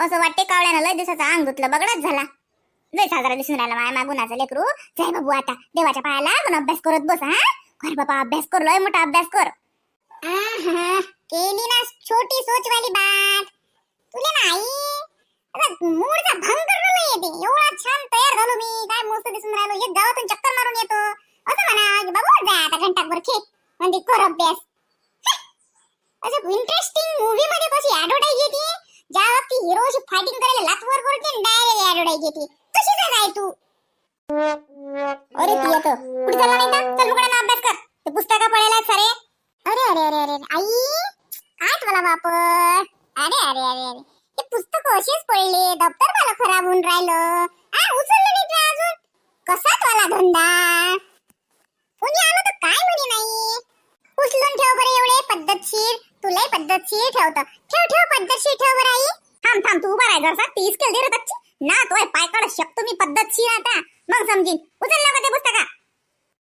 असं वाटते कावळ्यानं लय दिवसाचा अंग धुतलं बगडच झाला. लय साजरा दिसून राहिला माया मागुनाचा लेकरू. जय बाबू आता देवाच्या पायाला पण अभ्यास करत बस हा? कर बाबा अभ्यास कर लय मोठा अभ्यास कर. केली ना छोटी सोच वाली बात. तुला नाही आता मूडचा भंग करून येते एवढा छान तयार झालो मी काय मस्त दिसून राहिलो. एक गावातून चक्कर मारून येतो. असं म्हणा की बाबा जा आता घंटाभर खेळ. म्हणजे कर अभ्यास. असं इंटरेस्टिंग मूवी मध्ये कशी ऍडव्हर्टाईज येते? ज्या वक्ती हिरो अशी फायटिंग करायला लातवर करते डायरेक्ट ऍडव्हर्टाईज येते तशी काय आहे तू? अरे ती येतो कुठे चालला नाही का चल मुकडा अभ्यास कर. ते पुस्तका पडायला सारे. अरे अरे अरे अरे आई काय मला बाप अरे अरे अरे अरे. ते पुस्तक असेच पडले. दप्तर मला खराब होऊन राहिलं. आ उचललं नाही ते अजून? कसा वाला धंदा? कोणी आलं तर काय म्हणे नाही? उचलून ठेव एवढे पद्धतशीर. तुलाही पद्धतशीर ठेवतं. ठेव ठेव पद्धतशीर ठेव बरं आई. थांब थांब तू उभा राह जरसा तीस केल दे रे बच्ची ना तोय पाय काढ शकतो मी पद्धतशीर आता. मग समजीन. उचल ना ते पुस्तका.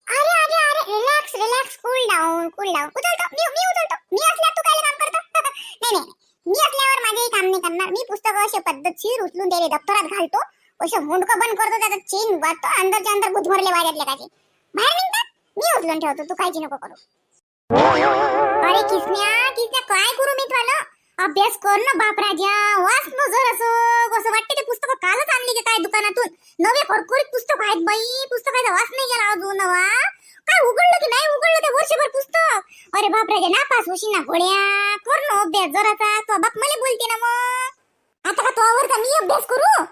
अरे अरे अरे relax relax cool down cool down उचलतो. मी मी उचलतो. मी असल्यावर तू काय काम करतो? नाही नाही. मी असल्यावर माझेही काम नाही करणार. मी पुस्तक असे पद्धतशीर उचलून त्याले दप्तरात घालतो. असे मुंडकं बंद करतो. त्याचा चेन वाटतो. अंदरच्या अंदर गुदमरले वाऱ्यातले काचे बाहेर निघतात. मी उचलून ठेवतो. तू काळजी नको करू. अरे किसन्या किसन्या काय करू मी तुला? अभ्यास कर ना बाप राजा वाच न जर असं वाटते ते पुस्तक कालच आणली की काय दुकानातून? नवे फरकुरीत पुस्तक आहेत बाई. पुस्तकाचा वास नाही गेला अजून नवा. काय उघडलं की नाही उघडलं ते वर्षभर पुस्तक? अरे बाप राजा नापास होशी ना घोड्या कर ना अभ्यास जराचा तो बाप मला बोलते ना मग. आता का तो आवडता मी अभ्यास करू?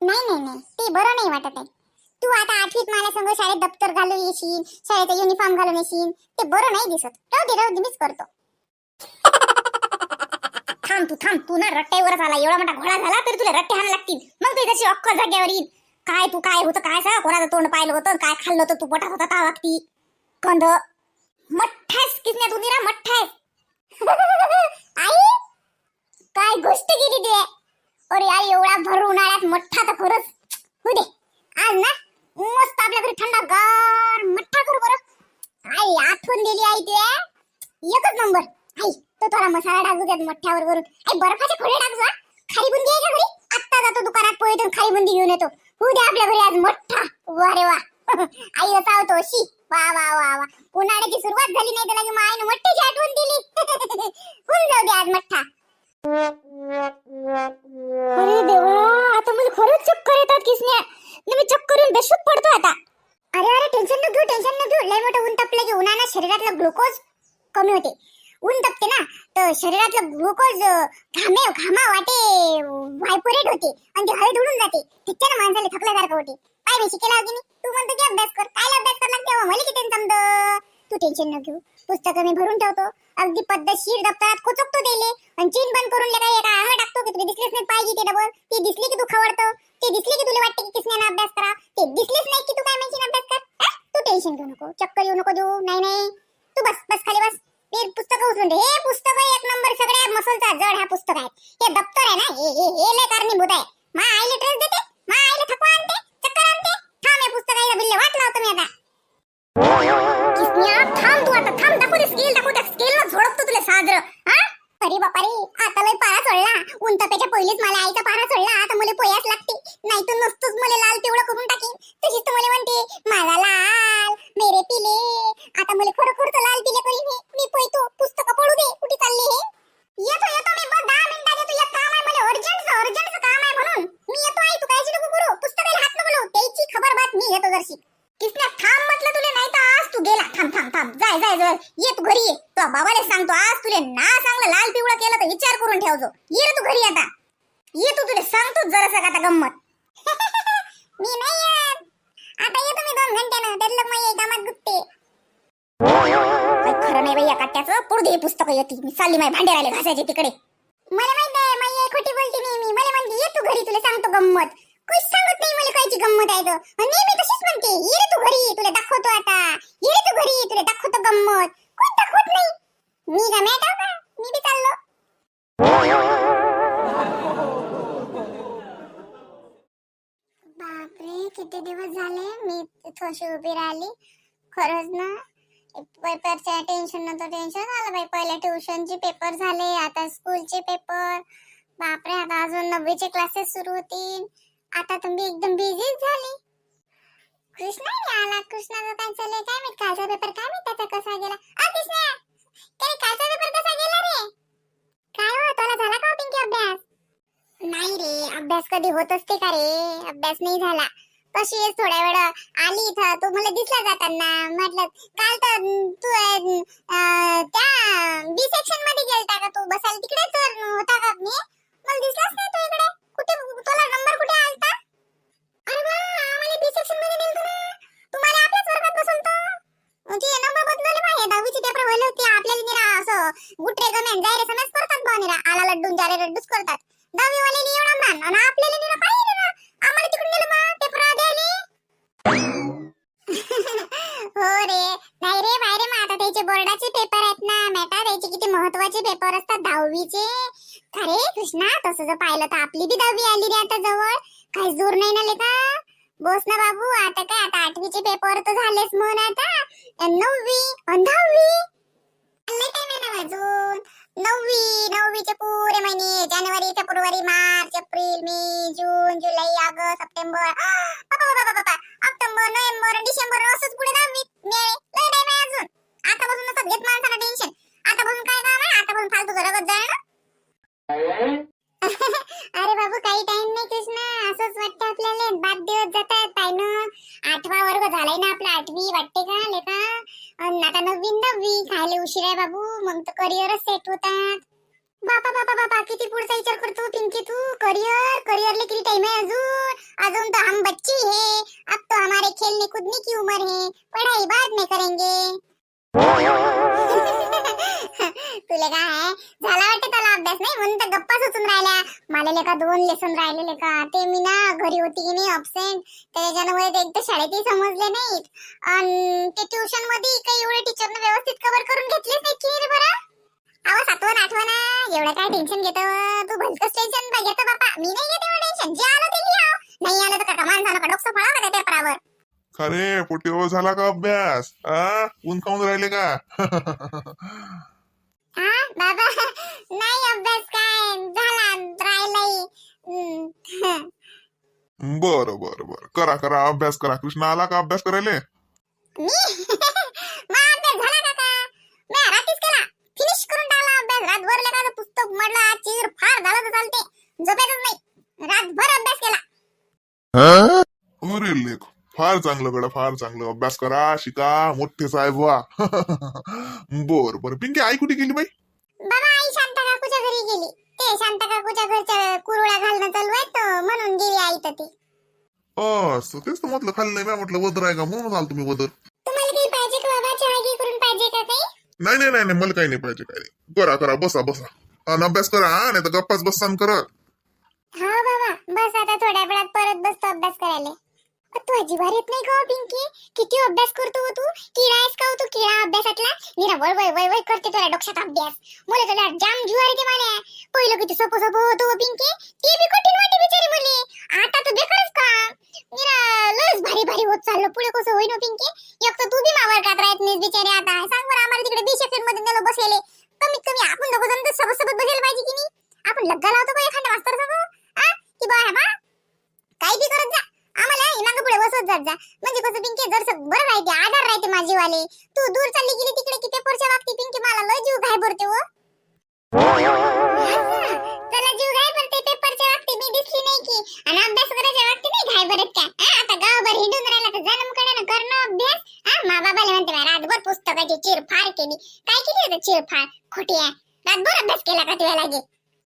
नाही नाही नाही. ते बरं नाही वाटत आहे. तू आता आठवीत मला संग शाळेत दप्तर घालून येशील शाळेचा युनिफॉर्म घालून येशील. ते बरं नाही दिसत. राहू दे राहू दे मीच करतो. थांब तू थांब. तू ना रट्ट्यावरच आला. एवढा मोठा घोडा झाला तरी तुला रट्टे हाणा लागतील. मग तुझी जशी अक्कल जाग्यावर येईल. काय तू काय होतं काय सा कोणाचं तोंड पाहिलं होतं काय खाल्लं होतं तू पोटात होता ता. वागती कंद मठ्ठास किसण्या तू ना मठ्ठास आई काय गोष्ट केली ते? अरे आई एवढा भर उन्हाळ्यात मठ्ठा तर खरंच. होऊ दे. आज ना मस्त आपल्या घरी थंडा गार मठ्ठा करू बरं. आई आठवण दिली आई ते. एकच नंबर. आई तो थोडा मसाला टाकू त्यात मठ्ठ्यावर करून आई बर्फाचे खोडे टाकू हा खाली बुंदी आहे का घरी? आत्ता जातो दुकानात पोहे खाली बुंदी घेऊन येतो. होऊ दे आपल्या घरी आज मठ्ठा. वा वा. आई असा होतो अशी वा वा वा वा. उन्हाळ्याची सुरुवात झाली नाही त्याला की मग आईने मठ्ठ्याची आठवण दिली. होऊन जाऊ दे आज मठ्ठा. अरे देवा आता मला खरंच चक्कर येतात किसण्या न मी चक्क करून बेशुद्ध पडतो आता. अरे अरे टेन्शन न घेऊ टेन्शन न घेऊ लय मोठं ऊन तपलं की उन्हानं शरीरातलं ग्लुकोज कमी होते. ऊन तपते ना तर शरीरातलं ग्लुकोज घामे घामा वाटे व्हायपोरेट होते. आणि ते हळद उडून जाते. तिच्यानं माणसाला थकल्यासारखं होते. काय बेशी केला होती मी तू म्हणतो की अभ्यास कर. काय अभ्यास करणार तेव्हा? मला किती समज? तू टेन्शन न घेऊ. पुस्तकं मी भरून ठेवतो. अगदी पद्धतशीर दप्तरात खोचकतो दिले आणि चीन बंद करून एका एका आहा टाकतो की तुला दिसलेच नाही पाहिजे ते डबल ते दिसली की तू खवडतो ते दिसली की तुला वाटते की किसण्यानं अभ्यास करा. ते दिसलेच नाही की तू काय म्हणशील अभ्यास कर. तू टेन्शन घेऊ नको. चक्कर येऊ नको देऊ. नाही नाही. तू बस बस खाली बस. हे पुस्तक उचलून दे. हे पुस्तक एक नंबर सगळ्या मसलचा जड हा पुस्तक आहे हे दप्तर आहे ना. हे हे लय कारणीभूत आहे. माय भांडे राहिले घासायचे तिकडे. मला माहीत आहे माई खोटी बोलते नेहमी मला म्हणते ये तू घरी तुला सांगतो गंमत. कुछ सांगत नाही मला कायची गंमत आहे तर नेहमी तशीच म्हणते ये रे तू घरी तुला दाखवतो आता. ये रे तू घरी तुला दाखवतो गंमत. कोण दाखवत नाही. मी का मॅट का? मी बी चाललो. बापरे किती दिवस झाले मी थोशी उभी राहिली. खरंच ना पेपरच्या टेन्शन नव्हतं टेन्शन आलं बाई. पहिले ट्युशनचे पेपर झाले आता स्कूलचे पेपर बापरे आता अजून नववीचे क्लासेस सुरू होतील. आता तुम्ही एकदम बिझीच झाली. कृष्णा नाही आला. कृष्णाचं काय चाललंय काय माहीत कालचा पेपर काय माहीत त्याचा कसा गेला? अ कृष्णा! काय कालचा पेपर कसा गेला रे? काय हो तुला झाला का हो पिंकी अभ्यास? नाही रे अभ्यास कधी होत असते का रे? अभ्यास नाही झाला. तशी थोड्या वेळ? आली इथं. तू मला दिसला जाताना. म्हटलं काल तर तू अं, अं, त्या बी सेक्शनमध्ये गेलता का तू? बसायला तिकडे होता का? मी पाहिलं तर आपली बी दहावी आली रे आता जवळ. काही जोर नाही ना लेका. बोस ना बाबू आता काय आता आठवीचे पेपर तर झालेच म्हण आता. नववी दहावी. अजून? नववी नववीचे पुरे महिने. जानेवारी फेब्रुवारी मार्च एप्रिल मे जून जुलै ऑगस्ट सप्टेंबर. ऑक्टोबर नोव्हेंबर डिसेंबर असंच पुढे दहावी. मेळे. लय टाइम आहे अजून. आता बघून घेत माणसाला टेन्शन आतापासून काय काम आहे? आतापासून फालतू जगत जाय अरे बाबू काही टाइम नाही कृष्णा. असंच वाटतं आपल्याला. बाद दिवस जात आहेत पायनं आठवा वर्ग झालाय ना आपला आठवी. वाटते का लेका आता नववी नववी खायला उशीर आहे बाबू. मग तर करिअरच सेट होतात. बापा बापा बापा किती पुढचा विचार करतो पिंकी तू? करिअर करिअरले किती टाइम आहे अजून? अजून तो हम बच्ची है अब तो हमारे खेलने कूदने की उम्र है. पढ़ाई बाद में करेंगे. तुले काय आहे? झाला वाटतं त्याला अभ्यास? नाही म्हणून तर गप्पा सुचून राहिल्या. मला लेका दोन लेसन राहिलेले का ते मी ना घरी होती की नाही अब्सेंट त्याच्यामुळे ते एक तर शाळेतही समजले नाहीत. आणि ते ट्युशनमध्ये काही एवढे टीचरने व्यवस्थित कव्हर करून घेतलेच नाही की रे बरं? अहो सातवण आठवण एवढं काय टेन्शन घेतो? तू भलतंच टेन्शन घेतो बापा. मी नाही घेते टेन्शन जे आलं ते लिहा. नाही आलं तर का झालं का डोकं फळा का त्या पेपरावर खरे पोटेवर झाला का अभ्यास। आ ऊन खाऊन राहिले का? हा बाबा नाही अभ्यास काय झाला राहिलाय हम्म. बर बर बर। करा करा अभ्यास करा। कृष्णा आला का अभ्यास करायले? मी? अभ्यास झाला मी रात्रीच केला. फिनिश करून टाकला अभ्यास. रातभर पुस्तक मडलं चिर फार झालं तर चालते. झोपेतच नाही. रातभर अभ्यास केला. अरे लेख. फार चांगलं गडा फार चांगलं. अभ्यास करा शिका मोठे साहेब व्हा. बर बर. पिंकी आई कुठे गेली बाई? बाबा आई शांता काकूच्या घरी गेली. ते शांता काकूच्या घरच्या कुरवड्या घालणं चालू आहे तर म्हणून गेली आई तर ती. असं तेच तर म्हटलं खाल्लं नाही म्या म्हटलं वदर आहे का? म्हणून आलो तुम्ही वदर. तुम्हाला काही पाहिजे का बाबा? चहा घे करून पाहिजे का काही? नाही नाही नाही नाही मला काही नाही पाहिजे काही नाही. करा करा बसा बसा. आणि अभ्यास करा हा, नाही तर गप्पाच बसतान करत. हा बाबा बस आता थोड्या वेळात परत बसतो अभ्यास करायला. तू अजिबात येत नाही का पिंकी. किती अभ्यास करतो तू? किडा आहेस का तू? किडा अभ्यासातला? निरा वय वय वय वय करते तुला डोक्यात अभ्यास. मुले तुला जाम जुवार येते मला. पहिलं किती सोपं सोपं होतो पिंकी. ते बी कठीण वाटे बिचारी मुली. आता तर बेकारच का? निरा लस भारी भारी होत चाललं. पुढे कसं होईन पिंकी? एक तर तू बी मावर कात राहत नाही बिचारी आता. सांग बरं आम्हाला तिकडे बी सेक्शनमध्ये नेलं बसलेले. कमीत कमी आपण दोघं जण सोबत सोबत बसायला पाहिजे की नाही? आपण लग्गा लावतो का एखाद्या मास्तर सोबत आ की बा बा काही बी करत जा आम्हाला मागं पुढे बसवत जात जा. म्हणजे कसं पिंकी जर बरं राहते आधार राहते माझी वाले तू दूर चालली गेली तिकडे किती पेपरच्या वागते पिंकी मला लय जीव घाय भरते हो. त्याला जीव घाय भरते पेपरच्या वागते मी दिसली नाही की. आणि अभ्यास करायच्या वागते नाही घाय भरत का? आता गावभर हिंडून राहिला तर जन्म करणं करणं अभ्यास. हा मा बाबाला म्हणते "बा, रातभर पुस्तकाची चिरफाड केली. काय केली होतं चिरफाड खोटी आहे. रातभर अभ्यास केला का तुला लागे?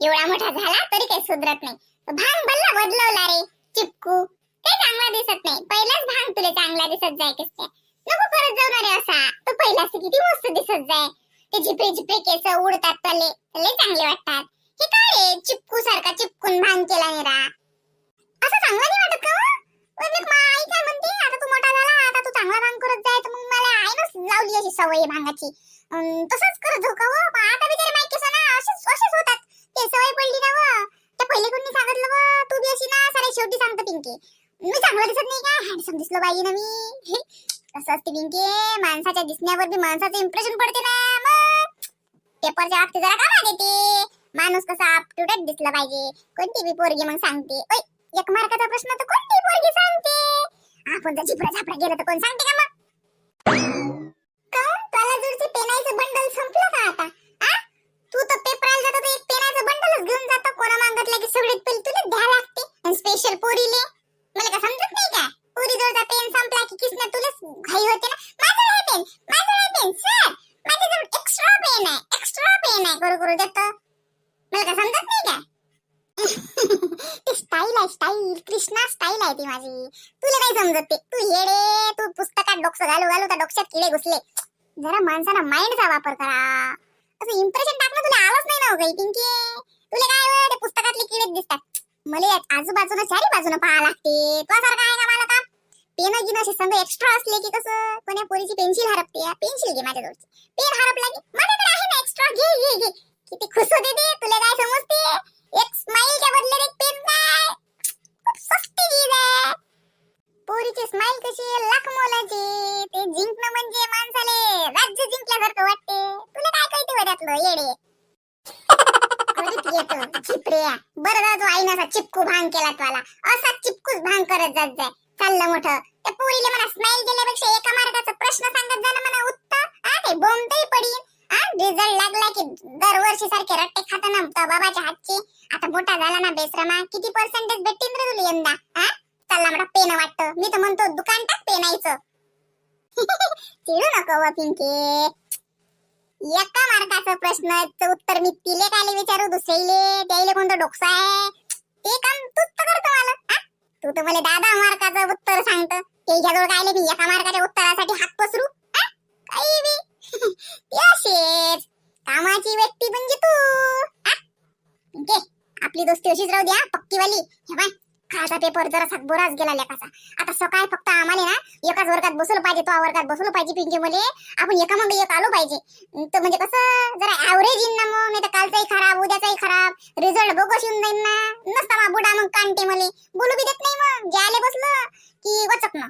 एवढा मोठा झाला तरी काही सुधरत नाही. भांग बल्ला बदलवला रे चिपकू. काही चांगला दिसत नाही. पहिलाच भांग तुला चांगला दिसत जाय कसं नको करत जाऊ ना रे असा. तो पहिलाच किती मस्त दिसत जाय. ते झिपरे झिपरे केस उडतात तले. लय चांगले वाटतात. हे काय रे चिपकू सारखा चिपकून भांग केला निरा. असं चांगलं नाही वाटत का हो? आई काय म्हणते आता तू मोठा झाला आता तू चांगला भांग करत जाय तर मग मला आईनच लावली अशी सवय भांगाची. तसंच करत हो? का आता बिचारे माहिती ना असेच असेच होतात. ते सवय पडली ना व त्या पहिले कोणी सांगितलं व तू बी अशी ना सारे शेवटी सांगतो पिंकी. मी चांगलं दिसत नाही का? हँडसम दिसलो पाहिजे ना मी. कसं असते पिंकी? माणसाच्या दिसण्यावर बी माणसाचं इम्प्रेशन पडते ना मग. पेपरच्या आत जरा कामा देते माणूस कसा अप टू डेट दिसला पाहिजे. कोणती बी पोरगी मग सांगते. ओय एक मार्काचा प्रश्न तर कोणती पोरगी सांगते? आपण जर झिपडा झापडा गेलं तर कोण सांगते का मग? का तुला जुडचे पेनाचं बंडल संपलं का आता? आणि स्पेशल पोरीले? मला का समजत नाही का? पोरी जवळचा पेन संपला की किसना तुलाच घाई होते ना? माझा आहे पेन माझा आहे पेन सर माझ्याजवळ एक्स्ट्रा पेन आहे एक्स्ट्रा पेन आहे. करू करू देतो मला का समजत नाही का? ते स्टाईल आहे स्टाईल कृष्णा स्टाईल आहे ती माझी. तुला काय समजत ते? तू येडे तू पुस्तकात डोकं घालू घालू त्या डोक्यात किडे घुसले. जरा माणसाला माइंडचा वापर करा. असं इम्प्रेशन टाकणं तुला आलंच नाही ना हो काही पिंकी? तुला काय हो, ते पुस्तकातले किडे दिसतात? मला आजूबाजून आजूबाजूला चारी बाजूने पाहा लागते. तो आहे का मला काम? पेन गिन असे समजा एक्स्ट्रा असले की कसं? कोण्या पोरीची पेन्सिल हरपते पेन्सिल घे माझ्या जवळची पेन हरपला की माझ्याकडे आहे ना एक्स्ट्रा घे घे घे. किती खुश होते ते. तुला काय समजते? एक स्माइलच्या बदल्यात एक पेन काय? खूप सस्ती चीज आहे पोरीची स्माइल कशी लाख मोलाची. ते जिंकणं म्हणजे माणसाले राज्य जिंकल्यासारखं वाटते. तुला काय कळते बरं त्यातलं येडे? येतो चिपऱ्या बरं जो आईनं असा चिपकू भांग केला तुला असा चिपकूच भांग करत जात जाय. चाललं मोठं. त्या पोरीले मला स्माईल दिल्यापेक्षा एका मार्गाचा प्रश्न सांगत जाणं मला उत्तर. हा ते बोंबतही पडीन. हा रिझल्ट लागला की दरवर्षी सारखे रट्टे खाता ना त्या बाबाच्या हातचे. आता मोठा झाला ना बेसरमा. किती पर्सेंटेज भेटतील रे तुला यंदा? हा चालला मला पेन वाटतं. मी तर म्हणतो दुकान टाक पेनायचं चिडू नको व पिंके. एका मार्काचं प्रश्न उत्तर मी तिले कायले विचारू दुसरीले त्याले कोणतं डोकसा आहे? ते काम तूच तर करतो मला तू तर मला दादा मार्काचं उत्तर सांगत. त्याच्याजवळ कायले मी एका मार्काच्या उत्तरासाठी हात पसरू काही बी. ते असेच. कामाची व्यक्ती म्हणजे तू आपली दोस्ती अशीच राहू द्या पक्कीवाली. हे बाय खायचा पेपर जरा बोराच गेला लेखाचा आता सकाळी फक्त आम्हाला ना एकाच वर्गात बसवलं पाहिजे तो वर्गात बसलो पाहिजे पिंकी मध्ये आपण एका मग एक आलो पाहिजे. तर म्हणजे कसं जरा ऍव्हरेज येईन ना मग नाही तर कालचाही खराब उद्याचाही खराब. रिझल्ट बोगस येऊन जाईन ना. नसता मा बुडा मग कांटे मले. बोलू बी देत नाही मग. घ्यायला बसलो बसलं की वचक ना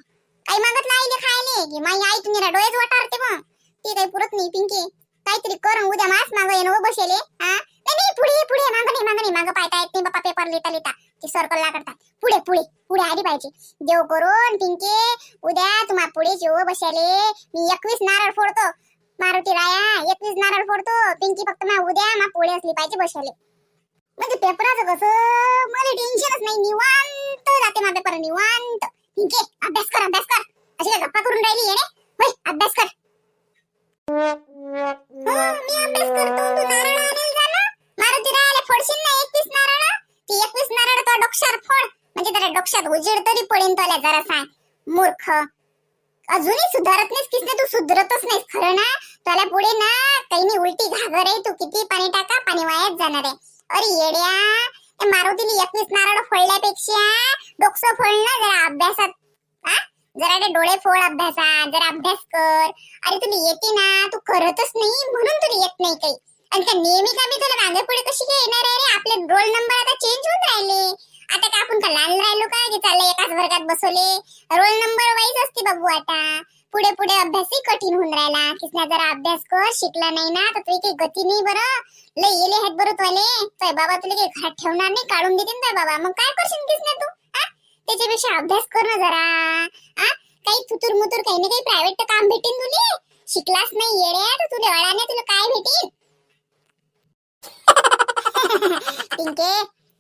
काही मागत नाही आईले खायले. की माई आई तुम्ही डोळेच वाटारते मग. ते काही पुरत नाही पिंकी. काहीतरी कर उद्या मास मागं येणं हो बसेले. हा? नाही नाही पुढे पुढे मागं नाही मागं नाही. मागं पाहता येत नाही बापा पेपर लिहिता लिहिता. ते सर्कल ला करतात पुढे पुढे पुढे आली पाहिजे. देव करून पिंके उद्या तुम्हा पुढे जेव बसायले. मी एकवीस नारळ फोडतो. मारुती राया एकवीस नारळ फोडतो. पिंकी फक्त मा उद्या मा पुढे असली पाहिजे बसायले. म्हणजे पेपराचं कसं? मला टेन्शनच नाही. निवांत जाते मा पेपर निवांत. पिंके अभ्यास कर अभ्यास कर. अशी काय गप्पा करून राहिली येणे होय अभ्यास कर. हो, मी अभ्यास करतो. तू नारळ आणायला जा ना मारुती रायाला फोडशील ना एकवीस नारळ ती जरा डोक्षात फोड. म्हणजे जरा डोक्षात उजेड तरी पडेन तुला जरा सांग मूर्ख. अजूनही सुधारत नाहीस किसने? तू सुधरतच नाहीस. खरं ना? त्याला पुढे ना काही नाही उलटी घागर आहे. तू किती पाणी टाका पाणी वायाच जाणार आहे. अरे येड्या त्या मारुतीने एकवीस नारळ फोडल्यापेक्षा डोकसं फोड जरा अभ्यासात. जरा ते डोळे फोड अभ्यासात. जरा अभ्यास कर. अरे तुला येते ना तू करतच नाही म्हणून तुला येत नाही काही. आणि त्या नेहमी का मी तुला मागे पुढे कशी काय येणार आहे रे? आपले रोल नंबर आता चेंज होऊन राहिले. आता का आपण का लहान राहिलो का? की चाललं एकाच वर्गात बसवले. रोल नंबर वाईज असते बाबू आता. पुढे पुढे अभ्यासही कठीण होऊन राहिला. किसना जरा अभ्यास कर. शिकला नाही ना तर तुझी काही गती नाही बरं. लय येले आहेत बरं तुले तोय बाबा तुला काही घरात ठेवणार नाही काढून देतील ना बाबा. मग काय करशील किसना तू? त्याच्यापेक्षा अभ्यास कर ना जरा. हा काही तुतुर मुतुर काही ना काही प्रायव्हेट काम भेटेन तुले. शिकलास नाही येड्या तर तुला अळाने तुला काय भेटेल? पिंके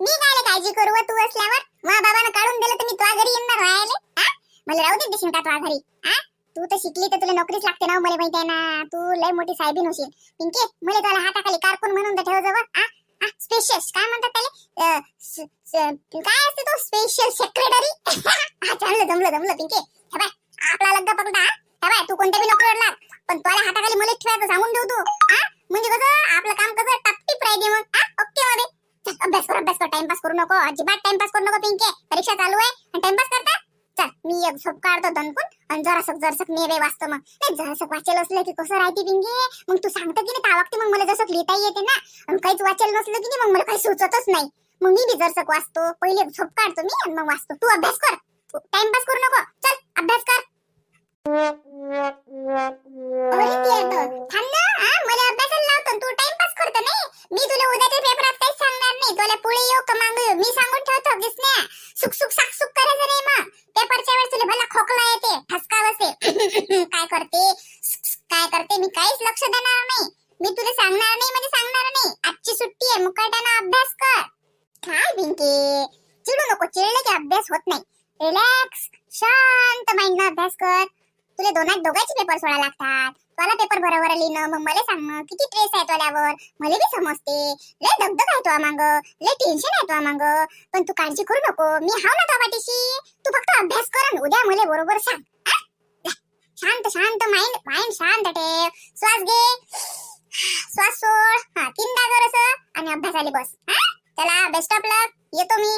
मी काय काळजी करू व तू असल्यावर? मा बाबानं काढून दिलं तर मी तुझ्या घरी येणार राहायला हा? मला राहू दे देशील का तुझ्या घरी हा? तू तर शिकली तर तुला नोकरीच लागते ना हो, मला माहिती आहे ना. तू लय मोठी साहेबीन होशील पिंके मला तुला हाताखाली कारकून म्हणून तर ठेव जवळ हा? स्पेशल काय म्हणतात त्याला? काय असते तो? स्पेशल सेक्रेटरी हा चांगलं जमलं जमलं पिंके. हे बाय आपला लग्न पकडा हा? हे बाय तू कोणत्या बी नोकरीवर लाग पण तुला हाताखाली मला ठेवायचं सांगून देऊ तू हा? म्हणजे कसं आपलं काम करू नको. अजिबात टाइमपास करू नको पिंके. परीक्षा चालू आहे. आणि टाइमपास करता? चल मी एक झोप काढतो दणकून आणि जरासक जरासक नेवे वाचतो मग. नाही जरासक वाचेल असलं की कसं राहते पिंके मग तू सांगतो की नाही तावागते मग मला जसं लिहिता येते ना. आणि काहीच वाचेल नसलं की नाही मग मला काही सुचतच नाही. मग मी बी जरसक वाचतो. पहिले झोप काढतो मी आणि मग वाचतो. तू अभ्यास कर. टाइमपास करू नको. चल अभ्यास कर अरे पिंटू, थांब ना हा? मला अभ्यासाला लावतो आणि तू टाइमपास करतो नाही मी तुला उद्याच्या पेपरात काहीच सांगणार नाही तुला पुढे येऊ का मागं येऊ मी सांगून ठेवतो दिसण्या सुक सुक साक सुक करायचं नाही मग पेपरच्या वेळेस तुला भला खोकला येते ठसका बसते काय करते काय करते मी काहीच लक्ष देणार नाही मी तुला सांगणार नाही म्हणजे सांगणार नाही आजची सुट्टी आहे मुकाट्यानं अभ्यास कर काय पिंकी चिडू नको चिडले की अभ्यास होत नाही रिलॅक्स शांत माइंडनं अभ्यास कर तुला दोनात दोघांचे पेपर सोडा लागतात. मला पेपर बरोबर लिहिणं मग मला सांग किती ट्रेस आहे तोल्यावर मला बी समजते. लय दगदग आहे तुला मांग लय टेन्शन आहे तुला मांग पण तू काळजी करू नको. मी हाव ना तो पाठीशी. तू फक्त अभ्यास कर उद्या मला बरोबर सांग. शांत शांत माइंड माइंड शांत ठेव. श्वास घे. श्वास सोड. हा तीनदा कर असं आणि अभ्यासाले बस. हा? चला बेस्ट ऑफ लक येतो मी.